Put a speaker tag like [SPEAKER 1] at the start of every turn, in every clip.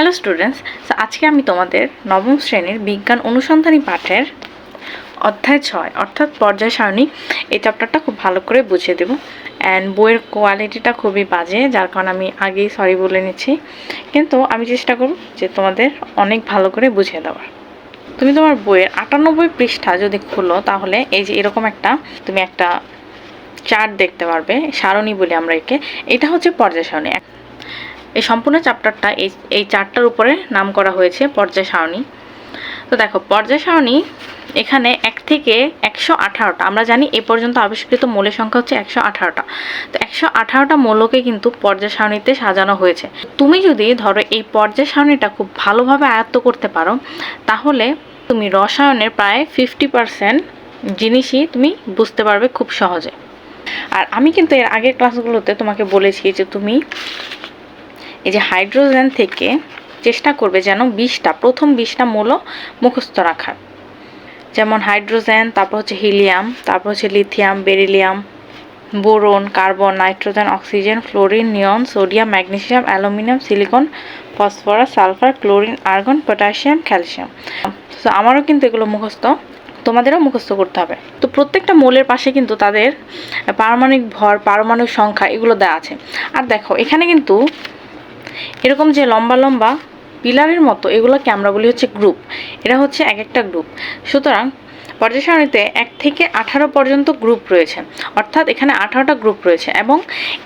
[SPEAKER 1] hello students আজকে আমি তোমাদের নবম শ্রেণীর বিজ্ঞান অনুসন্ধানী পাঠের অধ্যায় ছয় অর্থাৎ পর্যায় সারণী এই চ্যাপ্টারটা খুব ভালো করে বুঝিয়ে দেবো অ্যান্ড বইয়ের কোয়ালিটিটা খুবই বাজে যার কারণে আমি আগেই সরি বলে নিচ্ছি কিন্তু আমি চেষ্টা করব যে তোমাদের অনেক ভালো করে বুঝিয়ে দেওয়ার তুমি তোমার বইয়ের আটানব্বই পৃষ্ঠা যদি খুলো তাহলে এই যে এরকম একটা তুমি একটা চার্ট দেখতে পারবে সারণী বলি আমরা একে এটা হচ্ছে পর্যায় সারণী এই সম্পূর্ণ চ্যাপ্টারটা এই এই চারটার উপরে নাম করা হয়েছে পর্যায় সারণী তো দেখো পর্যায় সারণী এখানে এক থেকে একশো আঠারোটা আমরা জানি এ পর্যন্ত আবিষ্কৃত মৌলের সংখ্যা হচ্ছে একশো আঠারোটা তো একশো আঠারোটা মৌলকে কিন্তু পর্যায় সারণীতে সাজানো হয়েছে তুমি যদি ধরো এই পর্যায় সারণীটা খুব ভালোভাবে আয়ত্ত করতে পারো তাহলে তুমি রসায়নের প্রায় ফিফটি পারসেন্ট জিনিসই তুমি বুঝতে পারবে খুব সহজে আর আমি কিন্তু এর আগের ক্লাসগুলোতে তোমাকে বলেছি যে তুমি এই যে হাইড্রোজেন থেকে চেষ্টা করবে যেন বিষটা প্রথম বিষটা মূল মুখস্থ রাখার যেমন হাইড্রোজেন তারপর হচ্ছে হিলিয়াম তারপর হচ্ছে lithium beryllium boron carbon nitrogen oxygen fluorine neon sodium magnesium aluminium silicon phosphorus sulphur chlorine argon potassium calcium তো আমারও কিন্তু এগুলো মুখস্থ তোমাদেরও মুখস্থ করতে হবে তো প্রত্যেকটা মোলের পাশে কিন্তু তাদের পারমাণবিক ভর পারমাণবিক সংখ্যা এগুলো দেওয়া আছে আর দেখো এখানে কিন্তু এরকম যে লম্বা লম্বা পিলারের মতো এগুলো ক্যামেরাগুলি হচ্ছে গ্রুপ এরা হচ্ছে এক একটা গ্রুপ সুতরাং পর্যায় সারণীতে এক থেকে আঠারো পর্যন্ত গ্রুপ রয়েছে অর্থাৎ এখানে আঠারোটা গ্রুপ রয়েছে এবং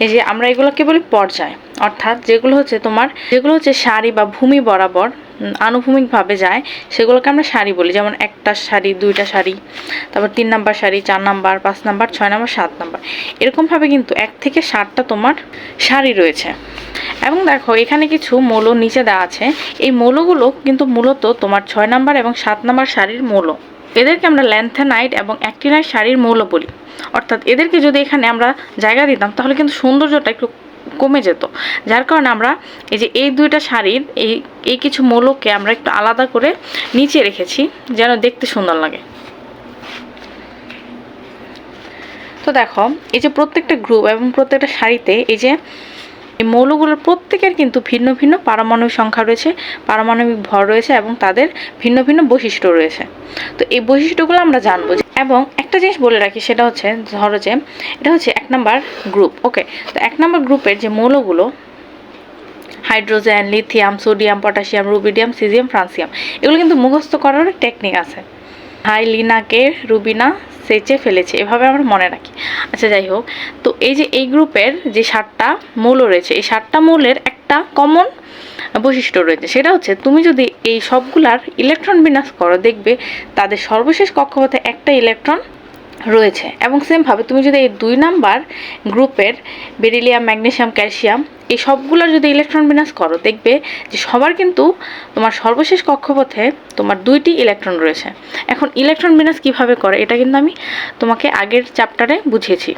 [SPEAKER 1] এই যে আমরা এগুলোকে বলি পর্যায় অর্থাৎ যেগুলো হচ্ছে তোমার যেগুলো হচ্ছে সারি বা ভূমি বরাবর আনুভূমিকভাবে যায় সেগুলোকে আমরা শাড়ি বলি যেমন একটা শাড়ি দুইটা শাড়ি তারপর তিন নাম্বার শাড়ি চার নাম্বার পাঁচ নাম্বার ছয় নাম্বার সাত নাম্বার এরকমভাবে কিন্তু এক থেকে ষাটটা তোমার শাড়ি রয়েছে এবং দেখো এখানে কিছু মৌল নিচে দেওয়া আছে এই মৌলগুলো কিন্তু মূলত তোমার ছয় নাম্বার এবং সাত নাম্বার শাড়ির মৌল এদেরকে আমরা ল্যান্থেনাইট এবং অ্যাক্টিনাইট শাড়ির মৌল বলি অর্থাৎ এদেরকে যদি এখানে আমরা জায়গা দিতাম তাহলে কিন্তু সৌন্দর্যটা একটু কমে যেত যার কারণে আমরা এই যে এই দুইটা শাড়ির এই এই কিছু মৌলকে আমরা একটু আলাদা করে নিচে রেখেছি যেন দেখতে সুন্দর লাগে তো দেখো এই যে প্রত্যেকটা গ্রুপ এবং প্রত্যেকটা শাড়িতে এই যে এই মৌলগুলোর প্রত্যেকের কিন্তু ভিন্ন ভিন্ন পারমাণবিক সংখ্যা রয়েছে পারমাণবিক ভর রয়েছে এবং তাদের ভিন্ন ভিন্ন বৈশিষ্ট্য রয়েছে তো এই বৈশিষ্ট্যগুলো আমরা জানবো এবং একটা জিনিস বলে রাখি সেটা হচ্ছে ধরো যে এটা হচ্ছে এক নাম্বার গ্রুপ ওকে তো এক নাম্বার গ্রুপের যে মৌলগুলো hydrogen lithium sodium potassium rubidium caesium francium এগুলো কিন্তু মুখস্থ করার টেকনিক আছে হাই লিনাকে রুবিনা সেচে ফেলেছে এভাবে আমরা মনে রাখি আচ্ছা যাই হোক তো এই যে এই গ্রুপের যে সাতটা মূল রয়েছে এই সাতটা মূলের একটা কমন বৈশিষ্ট্য রয়েছে সেটা হচ্ছে তুমি যদি এই সবগুলার ইলেকট্রন বিন্যাস করো দেখবে তাদের সর্বশেষ কক্ষপথে একটা ইলেকট্রন রয়েছে এবং সেমভাবে তুমি যদি এই দুই নাম্বার গ্রুপের বেরিলিয়াম ম্যাগনেশিয়াম ক্যালসিয়াম এই সবগুলোর যদি ইলেকট্রন বিন্যাস করো দেখবে যে সবার কিন্তু তোমার সর্বশেষ কক্ষপথে তোমার দুইটি ইলেকট্রন রয়েছে এখন ইলেকট্রন বিন্যাস কিভাবে করে এটা কিন্তু আমি তোমাকে আগের চ্যাপ্টারে বুঝিয়েছি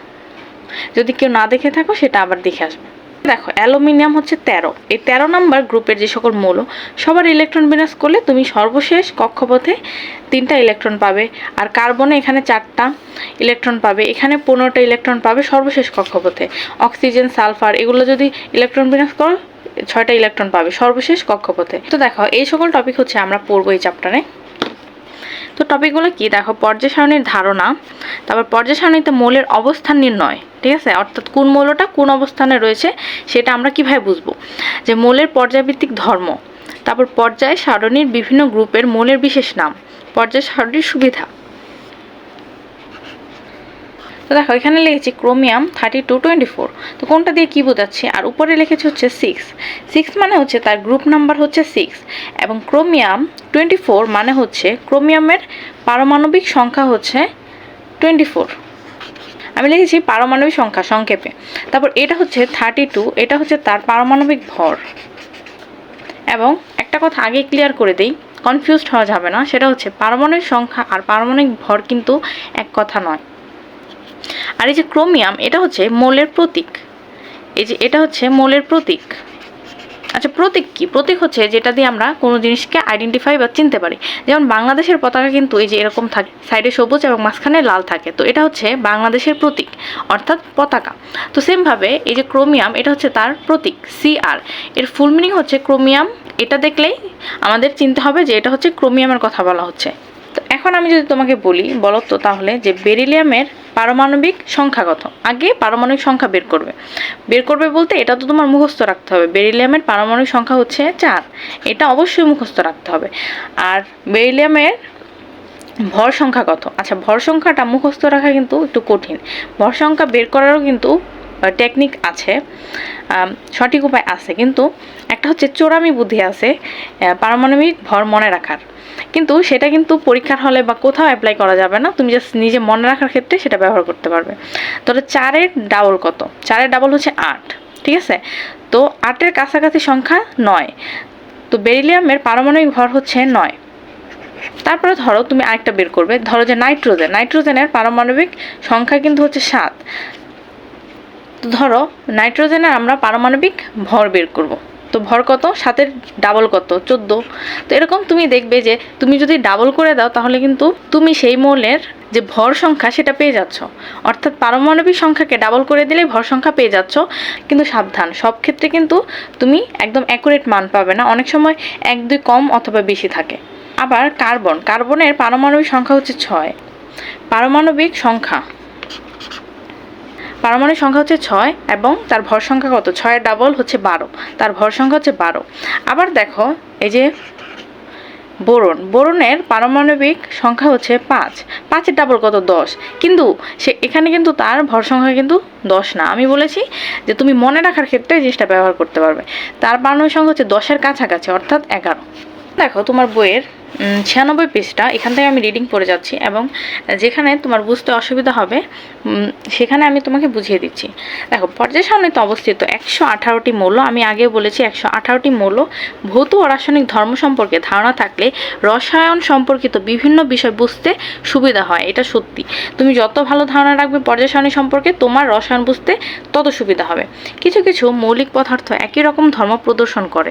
[SPEAKER 1] যদি কেউ না দেখে থাকো সেটা আবার দেখে আসবে দেখো অ্যালুমিনিয়াম হচ্ছে তেরো এই তেরো নাম্বার গ্রুপের যে সকল মৌল সবার ইলেকট্রন বিন্যাস করলে তুমি সর্বশেষ কক্ষপথে তিনটা ইলেকট্রন পাবে আর কার্বনে এখানে চারটা ইলেকট্রন পাবে এখানে পনেরোটা ইলেকট্রন পাবে সর্বশেষ কক্ষপথে অক্সিজেন সালফার এগুলো যদি ইলেকট্রন বিন্যাস করো ছয়টা ইলেকট্রন পাবে সর্বশেষ কক্ষপথে তো দেখো এই সকল টপিক হচ্ছে আমরা পড়বো এই চ্যাপ্টারে তো টপিকগুলো কি দেখো পর্যায় সারণীর ধারণা তারপর পর্যায় সারণীতে মৌলের অবস্থান নির্ণয় ঠিক আছে অর্থাৎ কোন মৌলটা কোন অবস্থানে রয়েছে সেটা আমরা কীভাবে বুঝবো যে মৌলের পর্যায়ভিত্তিক ধর্ম তারপর পর্যায় সারণীর বিভিন্ন গ্রুপের মৌলের বিশেষ নাম পর্যায় সারণীর সুবিধা তো দেখো এখানে লিখেছি chromium thirty two twenty four তো কোনটা দিয়ে কী বোঝাচ্ছি আর উপরে লিখেছি হচ্ছে সিক্স সিক্স মানে হচ্ছে তার গ্রুপ নাম্বার হচ্ছে সিক্স এবং ক্রোমিয়াম টোয়েন্টি ফোর মানে হচ্ছে ক্রোমিয়ামের পারমাণবিক সংখ্যা হচ্ছে টোয়েন্টি ফোর আমি লিখেছি পারমাণবিক সংখ্যা সংক্ষেপে তারপর এটা হচ্ছে থার্টি টু এটা হচ্ছে তার পারমাণবিক ভর এবং একটা কথা আগে ক্লিয়ার করে দিই কনফিউজড হওয়া যাবে না সেটা হচ্ছে পারমাণবিক সংখ্যা আর পারমাণবিক ভর কিন্তু এক কথা নয় আর এই যে ক্রোমিয়াম এটা হচ্ছে মোলের প্রতীক এই যে এটা হচ্ছে মোলের প্রতীক আচ্ছা প্রতীক কি প্রতীক হচ্ছে যেটা দিয়ে আমরা কোনো জিনিসকে আইডেন্টিফাই বা চিনতে পারি যেমন বাংলাদেশের পতাকা কিন্তু এই যে এরকম থাকে সাইডে সবুজ এবং মাঝখানে লাল থাকে তো এটা হচ্ছে বাংলাদেশের প্রতীক অর্থাৎ পতাকা তো সেমভাবে এই যে ক্রোমিয়াম এটা হচ্ছে তার প্রতীক সিআর এর ফুল মিনিং হচ্ছে ক্রোমিয়াম এটা দেখলেই আমাদের চিনতে হবে যে এটা হচ্ছে ক্রোমিয়ামের কথা বলা হচ্ছে এখন আমি যদি তোমাকে বলি বলতো তো তাহলে যে বেরিলিয়ামের পারমাণবিক সংখ্যা কত আগে পারমাণবিক সংখ্যা বের করবে বের করবে বলতে এটা তো তোমার মুখস্থ রাখতে হবে বেরিলিয়ামের পারমাণবিক সংখ্যা হচ্ছে চার এটা অবশ্যই মুখস্থ রাখতে হবে আর বেরিলিয়ামের ভর সংখ্যা কত আচ্ছা ভর সংখ্যাটা মুখস্থ রাখা কিন্তু একটু কঠিন ভর সংখ্যা বের করারও কিন্তু টেকনিক আছে সঠিক উপায় আছে কিন্তু একটা হচ্ছে চোরামি বুদ্ধি আছে পারমাণবিক ভর মনে রাখার কিন্তু সেটা কিন্তু পরীক্ষার হলে বা কোথাও অ্যাপ্লাই করা যাবে না তুমি জাস্ট নিজে মনে রাখার ক্ষেত্রে সেটা ব্যবহার করতে পারবে তবে চারের ডাবল কত চারের ডাবল হচ্ছে আট ঠিক আছে তো আটের কাছাকাছি সংখ্যা নয় তো বেরিলিয়ামের পারমাণবিক ভর হচ্ছে নয় তারপরে ধরো তুমি আরেকটা বের করবে ধরো যে নাইট্রোজেন নাইট্রোজেনের পারমাণবিক সংখ্যা কিন্তু হচ্ছে সাত তো ধরো নাইট্রোজেনের আমরা পারমাণবিক ভর বের করব তো ভর কত সাতের ডাবল কত চোদ্দ তো এরকম তুমি দেখবে যে তুমি যদি ডাবল করে দাও তাহলে কিন্তু তুমি সেই মৌলের যে ভর সংখ্যা সেটা পেয়ে যাচ্ছ অর্থাৎ পারমাণবিক সংখ্যাকে ডাবল করে দিলে ভর সংখ্যা পেয়ে যাচ্ছ কিন্তু সাবধান সব ক্ষেত্রে কিন্তু তুমি একদম অ্যাকুরেট মান পাবে না অনেক সময় এক দুই কম অথবা বেশি থাকে আবার কার্বন কার্বনের পারমাণবিক সংখ্যা হচ্ছে ছয় পারমাণবিক সংখ্যা পারমাণবিক সংখ্যা হচ্ছে ছয় এবং তার ভর সংখ্যা কত ছয়ের ডাবল হচ্ছে বারো তার ভর সংখ্যা হচ্ছে বারো আবার দেখো এই যে বোরন বোরনের পারমাণবিক সংখ্যা হচ্ছে পাঁচ পাঁচের ডাবল কত দশ কিন্তু সে এখানে কিন্তু তার ভর সংখ্যা কিন্তু দশ না আমি বলেছি যে তুমি মনে রাখার ক্ষেত্রে জিনিসটা ব্যবহার করতে পারবে তার পারমাণবিক সংখ্যা হচ্ছে দশের কাছাকাছি অর্থাৎ এগারো দেখো তোমার বইয়ের ছিয়ানব্বই পেজটা এখান থেকে আমি রিডিং পড়ে যাচ্ছি এবং যেখানে তোমার বুঝতে অসুবিধা হবে সেখানে আমি তোমাকে বুঝিয়ে দিচ্ছি দেখো পর্যায় সামনেতে অবস্থিত একশো আঠারোটি মৌল আমি আগে বলেছি একশো আঠারোটি মৌল ভৌত ও রাসায়নিক ধর্ম সম্পর্কে ধারণা থাকলে রসায়ন সম্পর্কিত বিভিন্ন বিষয় বুঝতে সুবিধা হয় এটা সত্যি তুমি যত ভালো ধারণা রাখবে পর্যায় সারণী সম্পর্কে তোমার রসায়ন বুঝতে তত সুবিধা হবে কিছু কিছু মৌলিক পদার্থ একই রকম ধর্ম প্রদর্শন করে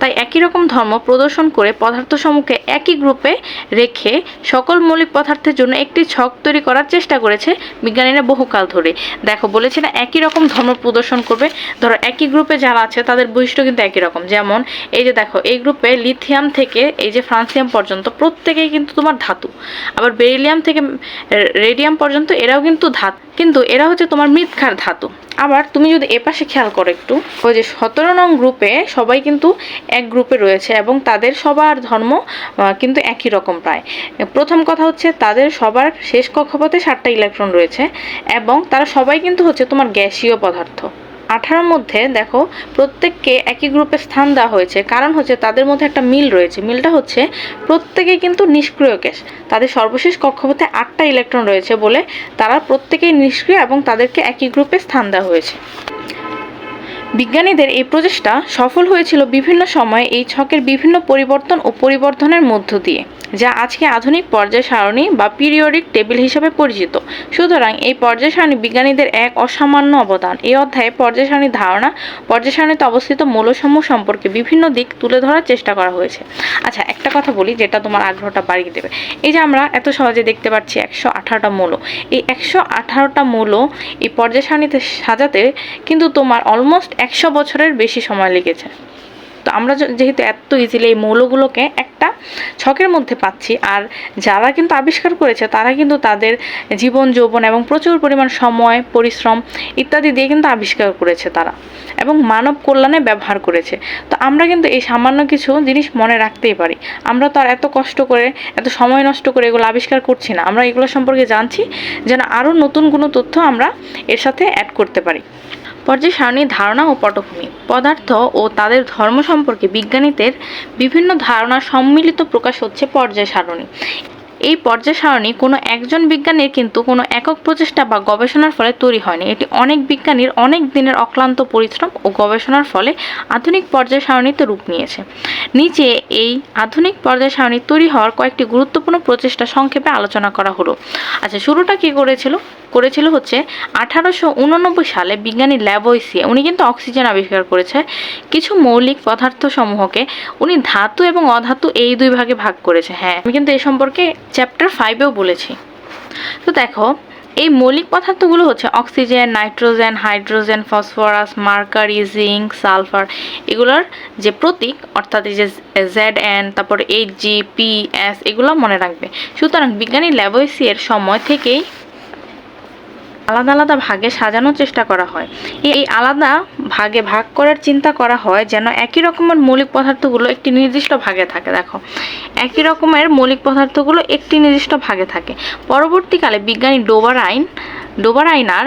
[SPEAKER 1] তাই একই রকম ধর্ম প্রদর্শন করে পদার্থ সমূহকে একই গ্রুপে রেখে সকল মৌলিক পদার্থের জন্য একটি ছক তৈরি করার চেষ্টা করেছে বিজ্ঞানীরা বহুকাল ধরে দেখো বলেছে না একই রকম ধর্ম প্রদর্শন করবে ধরো একই গ্রুপে যারা আছে তাদের বৈশিষ্ট্য কিন্তু একই রকম যেমন এই যে দেখো এই গ্রুপে লিথিয়াম থেকে এই যে ফ্রান্সিয়াম পর্যন্ত প্রত্যেকেই কিন্তু তোমার ধাতু আবার বেরিলিয়াম থেকে রেডিয়াম পর্যন্ত এরাও কিন্তু ধাতু কিন্তু এরা হচ্ছে তোমার মৃৎখার ধাতু আবার তুমি যদি এপাশে খেয়াল করো একটু ওই যে সতেরো নং গ্রুপে সবাই কিন্তু এক গ্রুপে রয়েছে এবং তাদের সবার ধর্ম কিন্তু একই রকম প্রায় প্রথম কথা হচ্ছে তাদের সবার শেষ কক্ষপথে সাতটা ইলেকট্রন রয়েছে এবং তারা সবাই কিন্তু হচ্ছে তোমার গ্যাসীয় পদার্থ আঠারোর মধ্যে দেখো প্রত্যেককে একই গ্রুপে স্থান দেওয়া হয়েছে কারণ হচ্ছে তাদের মধ্যে একটা মিল রয়েছে মিলটা হচ্ছে প্রত্যেকে কিন্তু নিষ্ক্রিয় গ্যাস তাদের সর্বশেষ কক্ষপথে আটটা ইলেকট্রন রয়েছে বলে তারা প্রত্যেকেই নিষ্ক্রিয় এবং তাদেরকে একই গ্রুপে স্থান দেওয়া হয়েছে বিজ্ঞানীদের এই প্রচেষ্টা সফল হয়েছিল বিভিন্ন সময়ে এই ছকের বিভিন্ন পরিবর্তন ও পরিবর্ধনের মধ্য দিয়ে যা আজকে আধুনিক পর্যায় সারণী বা পিরিয়ডিক টেবিল হিসেবে পরিচিত সুতরাং এই পর্যায় সারণী বিজ্ঞানীদের এক অসামান্য অবদান এই অধ্যায়ে পর্যায় সারণীর ধারণা পর্যায় সারণীতে অবস্থিত মৌলসমূহ সম্পর্কে বিভিন্ন দিক তুলে ধরার চেষ্টা করা হয়েছে আচ্ছা একটা কথা বলি যেটা তোমার আগ্রহটা বাড়িয়ে দেবে এই যে আমরা এত সহজে দেখতে পাচ্ছি একশো আঠারোটা মৌল এই একশো আঠারোটা মৌল এই পর্যায় সারণীতে সাজাতে কিন্তু তোমার অলমোস্ট একশো বছরের বেশি সময় লেগেছে তো আমরা যেহেতু এত ইজিলি এই মৌলগুলোকে একটা ছকের মধ্যে পাচ্ছি আর যারা কিন্তু আবিষ্কার করেছে তারা কিন্তু তাদের জীবন যৌবন এবং প্রচুর পরিমাণ সময় পরিশ্রম ইত্যাদি দিয়ে কিন্তু আবিষ্কার করেছে তারা এবং মানব কল্যাণে ব্যবহার করেছে তো আমরা কিন্তু এই সামান্য কিছু জিনিস মনে রাখতেই পারি আমরা তো আর এত কষ্ট করে এত সময় নষ্ট করে এগুলো আবিষ্কার করছি না আমরা এগুলো সম্পর্কে জানছি যেন আরও নতুন কোনো তথ্য আমরা এর সাথে অ্যাড করতে পারি পর্যায় সারণীর ধারণা ও পটভূমি পদার্থ ও তাদের ধর্ম সম্পর্কে বিজ্ঞানীদের বিভিন্ন ধারণা সম্মিলিত প্রকাশ হচ্ছে পর্যায় সারণী এই পর্যায় সারণী কোনো একজন বিজ্ঞানীর কিন্তু কোনো একক প্রচেষ্টা বা গবেষণার ফলে তৈরি হয়নি এটি অনেক বিজ্ঞানীর অনেক দিনের অক্লান্ত পরিশ্রম ও গবেষণার ফলে আধুনিক পর্যায় সারণীতে রূপ নিয়েছে নিচে এই আধুনিক পর্যায় সারণী তৈরি হওয়ার কয়েকটি গুরুত্বপূর্ণ প্রচেষ্টা সংক্ষেপে আলোচনা করা হলো আচ্ছা শুরুটা কি করেছিল করেছিল হচ্ছে আঠারোশো উননব্বই সালে বিজ্ঞানী ল্যাবয়সি উনি কিন্তু অক্সিজেন আবিষ্কার করেছে কিছু মৌলিক পদার্থ সমূহকে উনি ধাতু এবং অধাতু এই দুই ভাগে ভাগ করেছে হ্যাঁ আমি কিন্তু এ সম্পর্কে চ্যাপ্টার ফাইভেও বলেছি তো দেখো এই মৌলিক পদার্থগুলো হচ্ছে oxygen nitrogen hydrogen phosphorus mercury zinc sulphur এগুলোর যে প্রতীক অর্থাৎ এই যে জেড এন তারপর এইচ জি পি এস এগুলো মনে রাখবে সুতরাং বিজ্ঞানী ল্যাবোসি এর সময় থেকেই আলাদা আলাদা ভাগে সাজানোর চেষ্টা করা হয় এই আলাদা ভাগে ভাগ করার চিন্তা করা হয় যেন একই রকমের মৌলিক পদার্থগুলো একটি নির্দিষ্ট ভাগে থাকে দেখো একই রকমের মৌলিক পদার্থগুলো একটি নির্দিষ্ট ভাগে থাকে পরবর্তীকালে বিজ্ঞানী ডোবার আইন ডোবার আইনার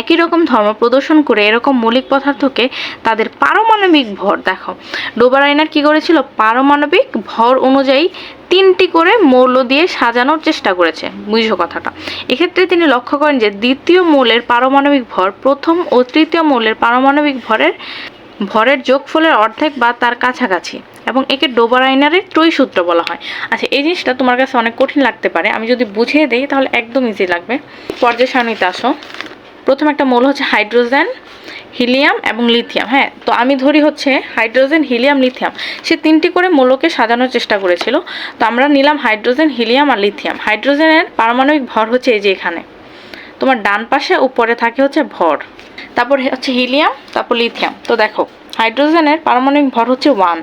[SPEAKER 1] একই রকম ধর্ম প্রদর্শন করে এরকম মৌলিক পদার্থকে তাদের পারমাণবিক ভর দেখো ডোবার আইনার কী করেছিল পারমাণবিক ভর অনুযায়ী তিনটি করে মৌল দিয়ে সাজানোর চেষ্টা করেছে বুঝো কথাটা এক্ষেত্রে তিনি লক্ষ্য করেন যে দ্বিতীয় মৌলের পারমাণবিক ভর প্রথম ও তৃতীয় মৌলের পারমাণবিক ভরের ভরের যোগফলের অর্ধেক বা তার কাছাকাছি এবং একে ডোবার আইনারের ত্রয়ী সূত্র বলা হয় আচ্ছা এই জিনিসটা তোমার কাছে অনেক কঠিন লাগতে পারে আমি যদি বুঝিয়ে দিই তাহলে একদম ইজি লাগবে পর্যায় সারণিতে আসো প্রথম একটা মৌল হচ্ছে হাইড্রোজেন হিলিয়াম এবং লিথিয়াম হ্যাঁ তো আমি ধরি হচ্ছে হাইড্রোজেন হিলিয়াম লিথিয়াম সে তিনটি করে মৌলকে সাজানোর চেষ্টা করেছিল তো আমরা নিলাম হাইড্রোজেন হিলিয়াম আর লিথিয়াম হাইড্রোজেনের পারমাণবিক ভর হচ্ছে এই যে এখানে তোমার ডান পাশে উপরে থাকে হচ্ছে ভর তারপর হচ্ছে হিলিয়াম তারপর লিথিয়াম তো দেখো হাইড্রোজেনের পারমাণবিক ভর হচ্ছে ওয়ান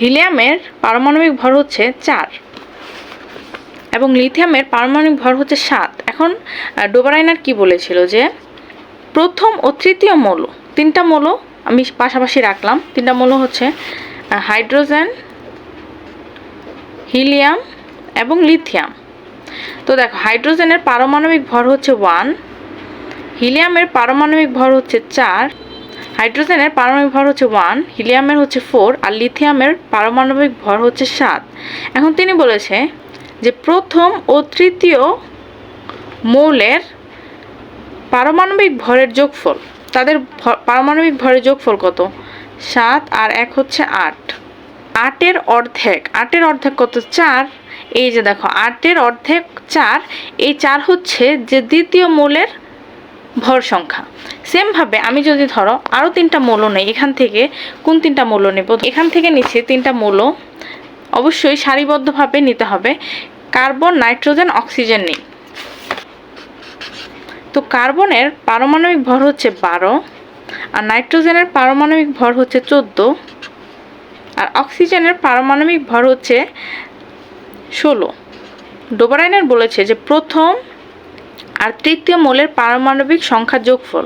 [SPEAKER 1] হিলিয়ামের পারমাণবিক ভর হচ্ছে চার এবং লিথিয়ামের পারমাণবিক ভর হচ্ছে সাত এখন ডোবারাইনার কি বলেছিল যে প্রথম ও তৃতীয় মৌল তিনটা মৌল আমি পাশাপাশি রাখলাম তিনটা মৌল হচ্ছে হাইড্রোজেন হিলিয়াম এবং লিথিয়াম তো দেখো হাইড্রোজেনের পারমাণবিক ভর হচ্ছে ওয়ান হিলিয়ামের পারমাণবিক ভর হচ্ছে চার হাইড্রোজেনের পারমাণবিক ভর হচ্ছে ওয়ান হিলিয়ামের হচ্ছে ফোর আর লিথিয়ামের পারমাণবিক ভর হচ্ছে সাত এখন তিনি বলেছে যে প্রথম ও তৃতীয় মৌলের পারমাণবিক ভরের যোগফল তাদের পারমাণবিক ভরের যোগফল কত সাত আর এক হচ্ছে আট আটের অর্ধেক আটের অর্ধেক কত চার এই যে দেখো আটের অর্ধেক চার এই চার হচ্ছে যে দ্বিতীয় মৌলের ভর সংখ্যা সেমভাবে আমি যদি ধরো আরও তিনটা মৌল নেই এখান থেকে কোন তিনটা মৌল নেব এখান থেকে নিচ্ছে তিনটা মৌল অবশ্যই সারিবদ্ধভাবে নিতে হবে কার্বন নাইট্রোজেন অক্সিজেন নেই তো কার্বনের পারমাণবিক ভর হচ্ছে বারো আর নাইট্রোজেনের পারমাণবিক ভর হচ্ছে চোদ্দ আর অক্সিজেনের পারমাণবিক ভর হচ্ছে ষোলো ডোবারাইনের বলেছে যে প্রথম আর তৃতীয় মোলের পারমাণবিক সংখ্যা যোগফল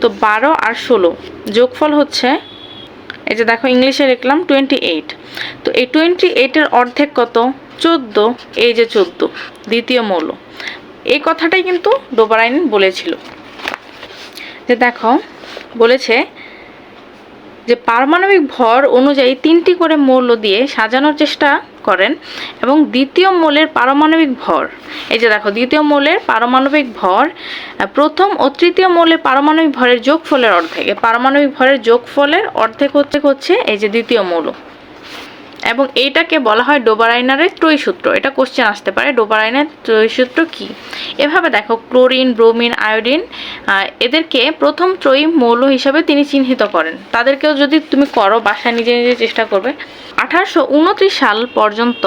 [SPEAKER 1] তো বারো আর ষোলো যোগফল হচ্ছে এই যে দেখো ইংলিশে লিখলাম টোয়েন্টি এইট তো এই টোয়েন্টি এইটের অর্ধেক কত চোদ্দ এই যে চোদ্দ দ্বিতীয় মৌল এই কথাটাই কিন্তু ডোবারাইন বলেছিল যে দেখো বলেছে যে পারমাণবিক ভর অনুযায়ী তিনটি করে মৌল দিয়ে সাজানোর চেষ্টা করেন এবং দ্বিতীয় মোলের পারমাণবিক ভর এই যে দেখো দ্বিতীয় মোলের পারমাণবিক ভর প্রথম ও তৃতীয় মোলের পারমাণবিক ভরের যোগফলের অর্ধেক পারমাণবিক ভরের যোগফলের অর্ধেক হচ্ছে হচ্ছে এই যে দ্বিতীয় মৌল এবং এইটাকে বলা হয় ডোবারাইনারের ত্রয়ীসূত্র এটা কোশ্চেন আসতে পারে ডোবারাইনের ত্রয়সূত্র কি এভাবে দেখো ক্লোরিন ব্রোমিন আয়োডিন এদেরকে প্রথম ত্রয়ী মৌল হিসাবে তিনি চিহ্নিত করেন তাদেরকেও যদি তুমি করো বাসায় নিজে নিজে চেষ্টা করবে আঠারোশো সাল পর্যন্ত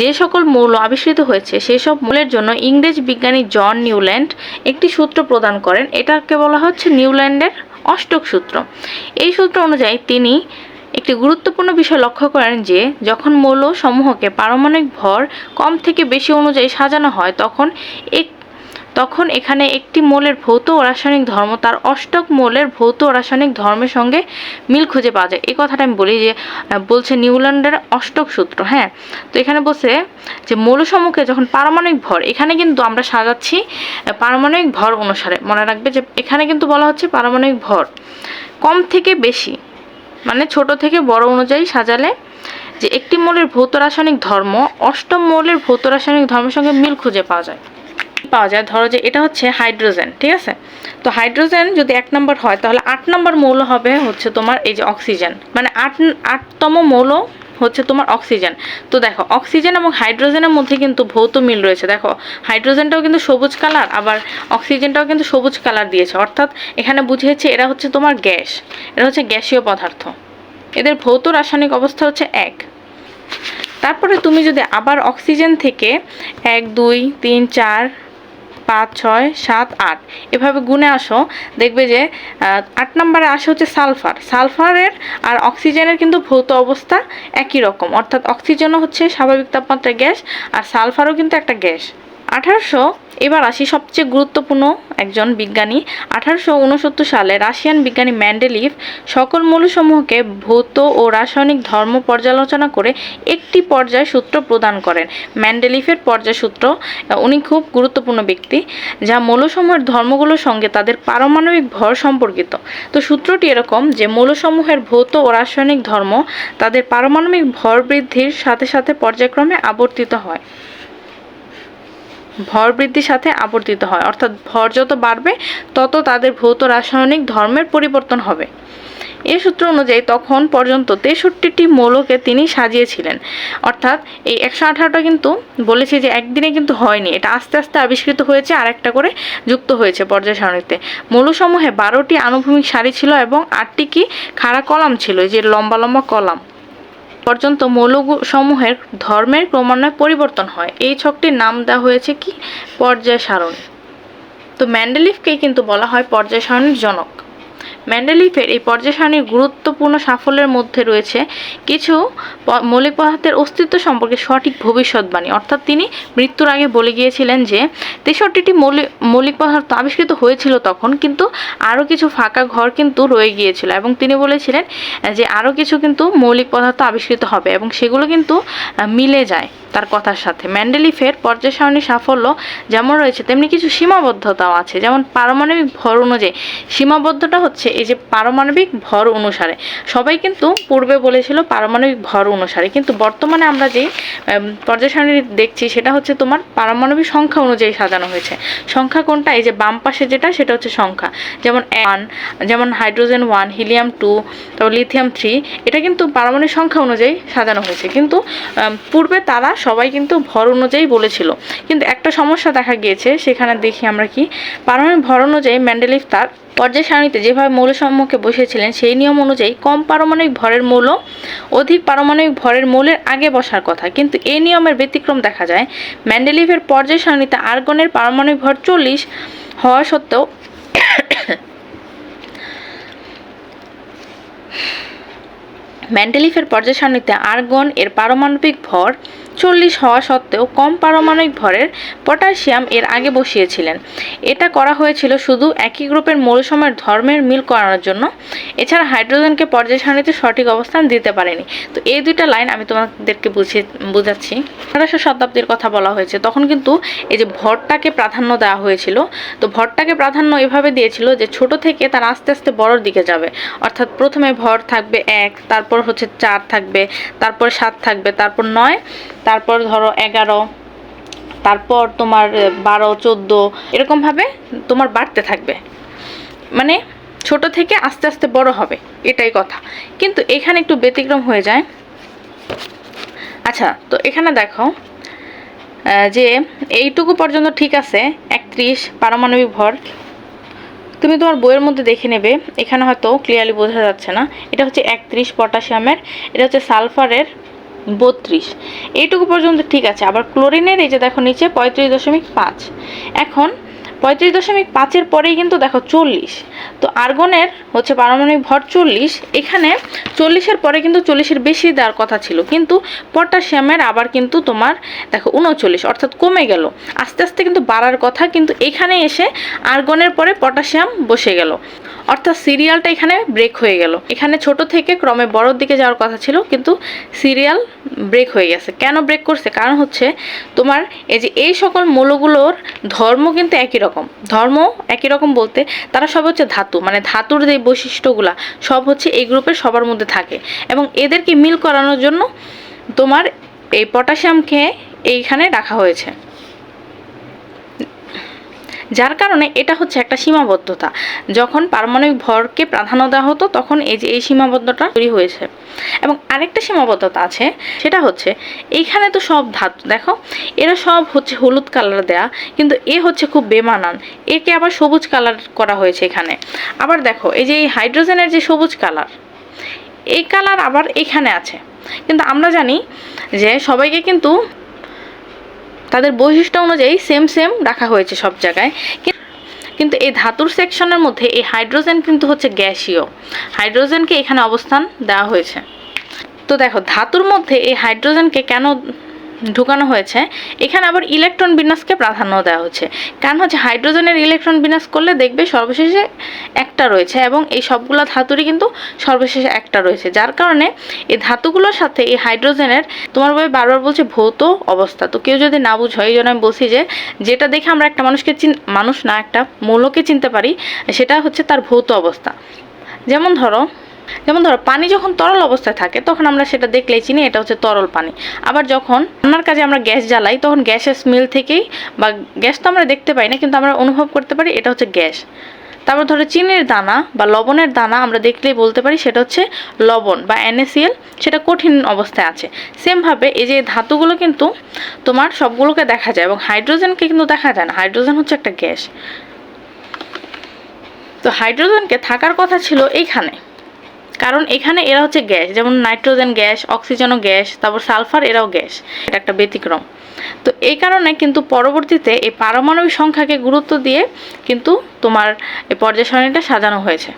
[SPEAKER 1] যে সকল মৌল আবিষ্কৃত হয়েছে সেই সব মৌলের জন্য ইংরেজ বিজ্ঞানী জন নিউল্যান্ড একটি সূত্র প্রদান করেন এটাকে বলা হচ্ছে নিউল্যান্ডের অষ্টক সূত্র এই সূত্র অনুযায়ী তিনি একটি গুরুত্বপূর্ণ বিষয় লক্ষ্য করেন যে যখন মৌল সমূহকে পারমাণবিক ভর কম থেকে বেশি অনুযায়ী সাজানো হয় তখন এক তখন এখানে একটি মৌলের ভৌত ও রাসায়নিক ধর্ম তার অষ্টক মৌলের ভৌত ও রাসায়নিক ধর্মের সঙ্গে মিল খুঁজে পাওয়া যায় এই কথাটা আমি বলি যে বলছে নিউল্যান্ডের অষ্টক সূত্র হ্যাঁ তো এখানে বলছে যে মৌলসমূহকে যখন পারমাণবিক ভর এখানে কিন্তু আমরা সাজাচ্ছি পারমাণবিক ভর অনুসারে মনে রাখবে যে এখানে কিন্তু বলা হচ্ছে পারমাণবিক ভর কম থেকে বেশি মানে ছোট থেকে বড় অনুযায়ী সাজালে যে একটি মৌলের ভৌত রাসায়নিক ধর্ম অষ্টম মৌলের ভৌত রাসায়নিক ধর্মের সঙ্গে মিল খুঁজে পাওয়া যায় পাওয়া যায় ধরো যে এটা হচ্ছে হাইড্রোজেন ঠিক আছে তো হাইড্রোজেন যদি এক নম্বর হয় তাহলে আট নম্বর মৌল হবে হচ্ছে তোমার এই যে অক্সিজেন মানে আট আটতম মৌল হচ্ছে তোমার অক্সিজেন তো দেখো অক্সিজেন এবং হাইড্রোজেনের মধ্যে কিন্তু ভৌত মিল রয়েছে দেখো হাইড্রোজেনটাও কিন্তু সবুজ কালার আবার অক্সিজেনটাও কিন্তু সবুজ কালার দিয়েছে অর্থাৎ এখানে বুঝিয়েছে এরা হচ্ছে তোমার গ্যাস এরা হচ্ছে গ্যাসীয় পদার্থ এদের ভৌত রাসায়নিক অবস্থা হচ্ছে এক তারপরে তুমি যদি আবার অক্সিজেন থেকে এক দুই তিন চার পাঁচ ছয় সাত আট এভাবে গুনে আসো দেখবে যে আট নম্বরে আসে হচ্ছে সালফার সালফারের আর অক্সিজেনের কিন্তু ভৌত অবস্থা একই রকম অর্থাৎ অক্সিজেনও হচ্ছে স্বাভাবিক তাপমাত্রা গ্যাস আর সালফারও কিন্তু একটা গ্যাস আঠারোশো এবার আসি সবচেয়ে গুরুত্বপূর্ণ একজন বিজ্ঞানী আঠারোশো সালে রাশিয়ান বিজ্ঞানী ম্যান্ডেলিভ সকল মৌলসমূহকে ভৌত ও রাসায়নিক ধর্ম পর্যালোচনা করে একটি পর্যায় সূত্র প্রদান করেন ম্যান্ডেলিফের পর্যায় সূত্র উনি খুব গুরুত্বপূর্ণ ব্যক্তি যা মৌলসমূহের ধর্মগুলোর সঙ্গে তাদের পারমাণবিক ভর সম্পর্কিত তো সূত্রটি এরকম যে মৌলসমূহের ভৌত ও রাসায়নিক ধর্ম তাদের পারমাণবিক ভর বৃদ্ধির সাথে সাথে পর্যায়ক্রমে আবর্তিত হয় ভর বৃদ্ধির সাথে আবর্তিত হয় অর্থাৎ ভর যত বাড়বে তত তাদের ভৌত রাসায়নিক ধর্মের পরিবর্তন হবে এ সূত্র অনুযায়ী তখন পর্যন্ত তেষট্টিটি মৌলকে তিনি সাজিয়েছিলেন অর্থাৎ এই একশো আঠারোটা কিন্তু বলেছি যে একদিনে কিন্তু হয়নি এটা আস্তে আস্তে আবিষ্কৃত হয়েছে আর একটা করে যুক্ত হয়েছে পর্যায় সারণীতে মৌলসমূহে বারোটি আনুভূমিক সারি ছিল এবং আটটি কি খাড়া কলাম ছিল যে লম্বা লম্বা কলাম পর্যন্ত মৌলসমূহের ধর্মের ক্রমান্বয়ে পরিবর্তন হয় এই ছকটির নাম দেওয়া হয়েছে কি পর্যায় সারণী তো ম্যান্ডেলিফকেই কিন্তু বলা হয় পর্যায় সারণীর জনক ম্যান্ডেলিফের এই পর্যায় সারণীর গুরুত্বপূর্ণ সাফল্যের মধ্যে রয়েছে কিছু মৌলিক পদার্থের অস্তিত্ব সম্পর্কে সঠিক ভবিষ্যৎবাণী অর্থাৎ তিনি মৃত্যুর আগে বলে গিয়েছিলেন যে তেষট্টিটি মৌলিক মৌলিক পদার্থ আবিষ্কৃত হয়েছিল তখন কিন্তু আরও কিছু ফাঁকা ঘর কিন্তু রয়ে গিয়েছিল এবং তিনি বলেছিলেন যে আরও কিছু কিন্তু মৌলিক পদার্থ আবিষ্কৃত হবে এবং সেগুলো কিন্তু মিলে যায় তার কথার সাথে ম্যান্ডেলিফের পর্যায় সারণীর সাফল্য যেমন রয়েছে তেমনি কিছু সীমাবদ্ধতাও আছে যেমন পারমাণবিক ভর অনুযায়ী সীমাবদ্ধতা হচ্ছে এই যে পারমাণবিক ভর অনুসারে সবাই কিন্তু পূর্বে বলেছিল পারমাণবিক ভর অনুসারে কিন্তু বর্তমানে আমরা যে পর্যায় দেখছি সেটা হচ্ছে তোমার পারমাণবিক সংখ্যা অনুযায়ী সাজানো হয়েছে সংখ্যা কোনটা এই যে বাম পাশে যেটা সেটা হচ্ছে সংখ্যা যেমন ওয়ান যেমন হাইড্রোজেন ওয়ান হিলিয়াম টু তারপর লিথিয়াম থ্রি এটা কিন্তু পারমাণবিক সংখ্যা অনুযায়ী সাজানো হয়েছে কিন্তু পূর্বে তারা সবাই কিন্তু ভর অনুযায়ী বলেছিল কিন্তু একটা সমস্যা দেখা গিয়েছে সেখানে দেখি আমরা কি পারমাণবিক ভর অনুযায়ী ম্যান্ডেলিফ তার পর্যায় সারণীতে যেভাবে সম্মুখে বসিয়েছিলেন সেই নিয়ম অনুযায়ী কম পারমাণবিক ভরের মৌল অধিক পারমাণবিক ভরের মৌলের আগে বসার কথা কিন্তু এই নিয়মের ব্যতিক্রম দেখা যায় ম্যান্ডেলিভের পর্যায় সারণীতে আর্গনের পারমাণবিক ভর চল্লিশ হওয়া সত্ত্বেও ম্যান্ডেলিফের পর্যায় সারণীতে আর্গন এর পারমাণবিক ভর একচল্লিশ হওয়া সত্ত্বেও কম পারমাণবিক ভরের পটাশিয়াম এর আগে বসিয়েছিলেন এটা করা হয়েছিল শুধু একই গ্রুপের মৌলসময়ের ধর্মের মিল করানোর জন্য এছাড়া হাইড্রোজেনকে পর্যায় সারণীতে সঠিক অবস্থান দিতে পারেনি তো এই দুইটা লাইন আমি তোমাদেরকে বুঝিয়ে বুঝাচ্ছি আঠারোশো শতাব্দীর কথা বলা হয়েছে তখন কিন্তু এই যে ভরটাকে প্রাধান্য দেওয়া হয়েছিল তো ভরটাকে প্রাধান্য এভাবে দিয়েছিল যে ছোট থেকে তার আস্তে আস্তে বড়র দিকে যাবে অর্থাৎ প্রথমে ভর থাকবে এক তারপর হচ্ছে চার থাকবে তারপর সাত থাকবে তারপর নয় তারপর ধরো এগারো তারপর তোমার বারো চোদ্দো এরকমভাবে তোমার বাড়তে থাকবে মানে ছোট থেকে আস্তে আস্তে বড় হবে এটাই কথা কিন্তু এখানে একটু ব্যতিক্রম হয়ে যায় আচ্ছা তো এখানে দেখো যে এইটুকু পর্যন্ত ঠিক আছে একত্রিশ পারমাণবিক ভর তুমি তোমার বইয়ের মধ্যে দেখে নেবে এখানে হয়তো ক্লিয়ারলি বোঝা যাচ্ছে না এটা হচ্ছে একত্রিশ পটাশিয়ামের এটা হচ্ছে সালফারের বত্রিশ এইটুকু পর্যন্ত ঠিক আছে আবার ক্লোরিনের এই যে দেখো নিচে পঁয়ত্রিশ দশমিক পাঁচ এখন পঁয়ত্রিশ দশমিক পাঁচের পরেই কিন্তু দেখো চল্লিশ তো আর্গনের হচ্ছে পারমাণবিক ভর চল্লিশ এখানে চল্লিশের পরে কিন্তু চল্লিশের বেশি দেওয়ার কথা ছিল কিন্তু পটাশিয়ামের আবার কিন্তু তোমার দেখো উনচল্লিশ অর্থাৎ কমে গেল আস্তে আস্তে কিন্তু বাড়ার কথা কিন্তু এখানে এসে আর্গনের পরে পটাশিয়াম বসে গেল অর্থাৎ সিরিয়ালটা এখানে ব্রেক হয়ে গেল এখানে ছোট থেকে ক্রমে বড়োর দিকে যাওয়ার কথা ছিল কিন্তু সিরিয়াল ব্রেক হয়ে গেছে কেন ব্রেক করছে কারণ হচ্ছে তোমার এই যে এই সকল মূলগুলোর ধর্ম কিন্তু একই রকম রকম ধর্ম একই রকম বলতে তারা সব হচ্ছে ধাতু মানে ধাতুর যে বৈশিষ্ট্যগুলা সব হচ্ছে এই গ্রুপের সবার মধ্যে থাকে এবং এদেরকে মিল করানোর জন্য তোমার এই পটাশিয়ামকে এইখানে রাখা হয়েছে যার কারণে এটা হচ্ছে একটা সীমাবদ্ধতা যখন পারমাণবিক ভরকে প্রাধান্য দেওয়া হতো তখন এই যে এই সীমাবদ্ধতা তৈরি হয়েছে এবং আরেকটা সীমাবদ্ধতা আছে সেটা হচ্ছে এইখানে তো সব ধাতু দেখো এরা সব হচ্ছে হলুদ কালার দেয়া কিন্তু এ হচ্ছে খুব বেমানান একে আবার সবুজ কালার করা হয়েছে এখানে আবার দেখো এই যে এই হাইড্রোজেনের যে সবুজ কালার এই কালার আবার এখানে আছে কিন্তু আমরা জানি যে সবাইকে কিন্তু তাদের বৈশিষ্ট্য অনুযায়ী সেম সেম রাখা হয়েছে সব জায়গায় কিন্তু এই ধাতুর সেকশনের মধ্যে এই হাইড্রোজেন কিন্তু হচ্ছে গ্যাসীয় হাইড্রোজেনকে এখানে অবস্থান দেওয়া হয়েছে তো দেখো ধাতুর মধ্যে এই হাইড্রোজেনকে কেন ঢুকানো হয়েছে এখানে আবার ইলেকট্রন বিন্যাসকে প্রাধান্য দেওয়া হচ্ছে কারণ হচ্ছে হাইড্রোজেনের ইলেকট্রন বিন্যাস করলে দেখবে সর্বশেষে একটা রয়েছে এবং এই সবগুলো ধাতুরই কিন্তু সর্বশেষে একটা রয়েছে যার কারণে এই ধাতুগুলোর সাথে এই হাইড্রোজেনের তোমার ভাবে বারবার বলছে ভৌত অবস্থা তো কেউ যদি না বুঝো এই জন্য আমি বলছি যে যেটা দেখে আমরা একটা মানুষকে চিন মানুষ না একটা মৌলকে চিনতে পারি সেটা হচ্ছে তার ভৌত অবস্থা যেমন ধরো যেমন ধরো পানি যখন তরল অবস্থায় থাকে তখন আমরা সেটা দেখলেই চিনি এটা হচ্ছে তরল পানি আবার যখন রান্নার কাজে আমরা গ্যাস জ্বালাই তখন গ্যাসের স্মেল থেকেই বা গ্যাস তো আমরা দেখতে পাই না কিন্তু আমরা অনুভব করতে পারি এটা হচ্ছে গ্যাস তারপর ধরো চিনির দানা বা লবণের দানা আমরা দেখলেই বলতে পারি সেটা হচ্ছে লবণ বা এনএসিএল সেটা কঠিন অবস্থায় আছে সেমভাবে এই যে ধাতুগুলো কিন্তু তোমার সবগুলোকে দেখা যায় এবং হাইড্রোজেনকে কিন্তু দেখা যায় না হাইড্রোজেন হচ্ছে একটা গ্যাস তো হাইড্রোজেনকে থাকার কথা ছিল এইখানে কারণ এখানে এরা হচ্ছে গ্যাস যেমন নাইট্রোজেন গ্যাস অক্সিজেনও গ্যাস তারপর সালফার এরাও গ্যাস এটা একটা ব্যতিক্রম তো এই কারণে কিন্তু পরবর্তীতে এই পারমাণবিক সংখ্যাকে গুরুত্ব দিয়ে কিন্তু তোমার এই পর্যায় সাজানো হয়েছে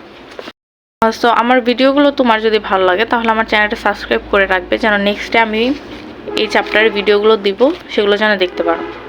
[SPEAKER 1] তো আমার ভিডিওগুলো তোমার যদি ভালো লাগে তাহলে আমার চ্যানেলটা সাবস্ক্রাইব করে রাখবে যেন নেক্সট ডে আমি এই চ্যাপ্টারের ভিডিওগুলো দিব সেগুলো যেন দেখতে পারো